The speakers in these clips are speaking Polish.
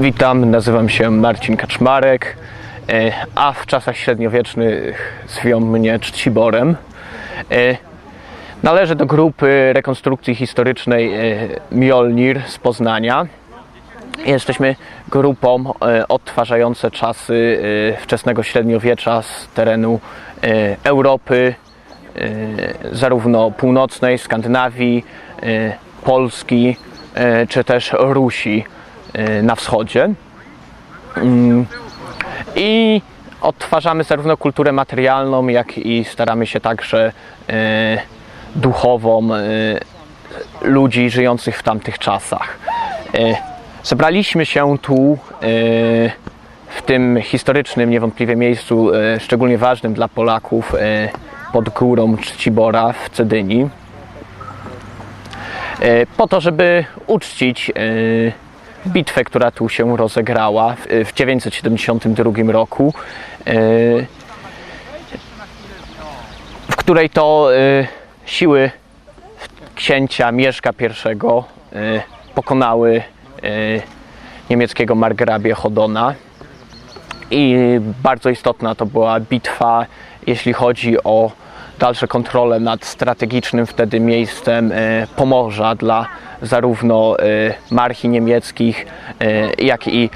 Witam, nazywam się Marcin Kaczmarek, e, a w czasach średniowiecznych zwią mnie Czciborem. E, Należę do grupy rekonstrukcji historycznej e, Mjolnir z Poznania. Jesteśmy grupą odtwarzające czasy wczesnego średniowiecza z terenu Europy, zarówno północnej, Skandynawii, Polski, czy też Rusi na wschodzie. Mm. I odtwarzamy zarówno kulturę materialną, jak i staramy się także e, duchową e, ludzi żyjących w tamtych czasach. Zebraliśmy się tu w tym historycznym niewątpliwie miejscu, szczególnie ważnym dla Polaków, pod górą Czcibora w Cedyni, po to, żeby uczcić bitwę, która tu się rozegrała w, w 972 roku, e, w której to e, siły księcia Mieszka I e, pokonały niemieckiego margrabię Hodona. I bardzo istotna to była bitwa, jeśli chodzi o dalsze kontrole nad strategicznym wtedy miejscem e, Pomorza dla zarówno e, marchi niemieckich, e, jak i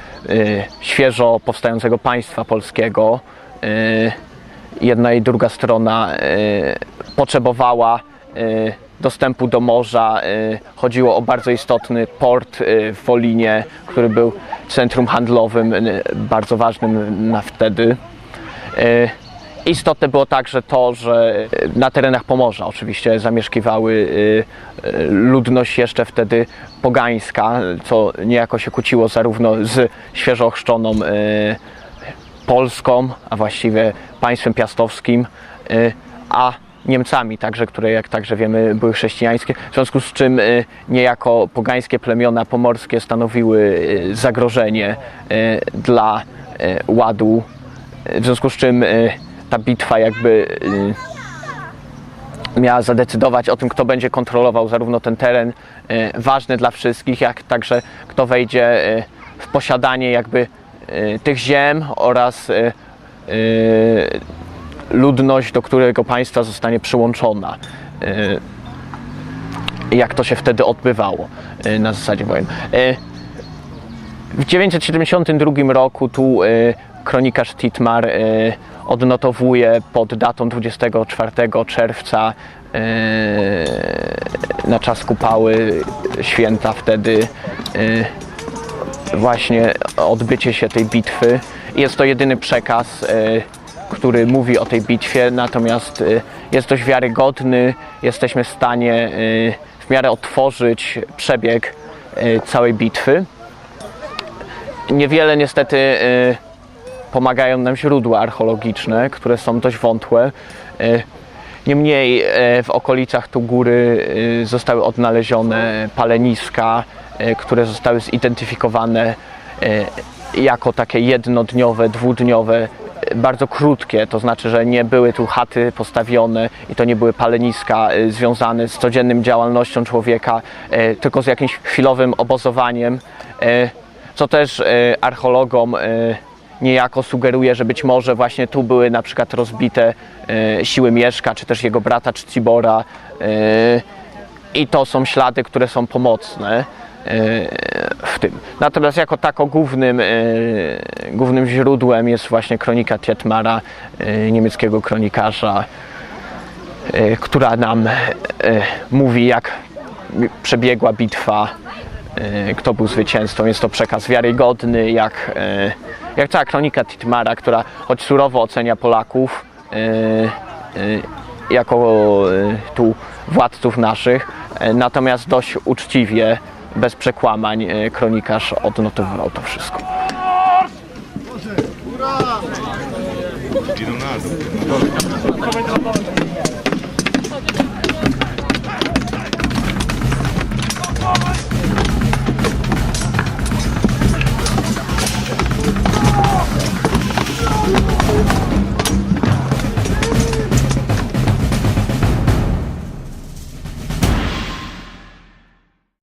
świeżo powstającego państwa polskiego. Jedna i druga strona potrzebowała dostępu do morza. Chodziło o bardzo istotny port w Wolinie, który był centrum handlowym bardzo ważnym na wtedy. E, Istotne było także to, że na terenach Pomorza oczywiście zamieszkiwały e, e, ludność jeszcze wtedy pogańska, co niejako się kłóciło zarówno z świeżo ochrzczoną e, Polską, a właściwie państwem piastowskim, a Niemcami także, które jak także wiemy były chrześcijańskie, w związku z czym niejako pogańskie plemiona pomorskie stanowiły zagrożenie dla ładu, w związku z czym ta bitwa jakby y, miała zadecydować o tym, kto będzie kontrolował zarówno ten teren e, ważny dla wszystkich, jak także kto wejdzie e, w posiadanie jakby tych ziem oraz ludność, do którego państwa zostanie przyłączona. Jak to się wtedy odbywało na zasadzie wojen. W 972 roku tu kronikarz Titmar odnotowuje pod datą 24 czerwca e, na czas kupały święta wtedy e, właśnie odbycie się tej bitwy. Jest to jedyny przekaz, e, który mówi o tej bitwie, natomiast jest dość wiarygodny. Jesteśmy w stanie w miarę otworzyć przebieg całej bitwy. Niewiele niestety pomagają nam źródła archeologiczne, które są dość wątłe. Y, Niemniej y, w okolicach tu góry y, zostały odnalezione paleniska, które zostały zidentyfikowane jako takie jednodniowe, dwudniowe, bardzo krótkie, to znaczy, że nie były tu chaty postawione i to nie były paleniska związane z codziennym działalnością człowieka, tylko z jakimś chwilowym obozowaniem. co też e, archeologom e, niejako sugeruje, że być może właśnie tu były na przykład rozbite e, siły Mieszka, czy też jego brata Czcibora e, i to są ślady, które są pomocne e, w tym. Natomiast jako tako głównym, głównym źródłem jest właśnie kronika Tietmara, niemieckiego kronikarza, która nam mówi, jak przebiegła bitwa kto był zwycięzcą. Jest to przekaz wiarygodny, jak, jak cała kronika Titmara, która choć surowo ocenia Polaków e, e, jako e, tu władców naszych, natomiast dość uczciwie, bez przekłamań kronikarz odnotowywał to wszystko. Dół.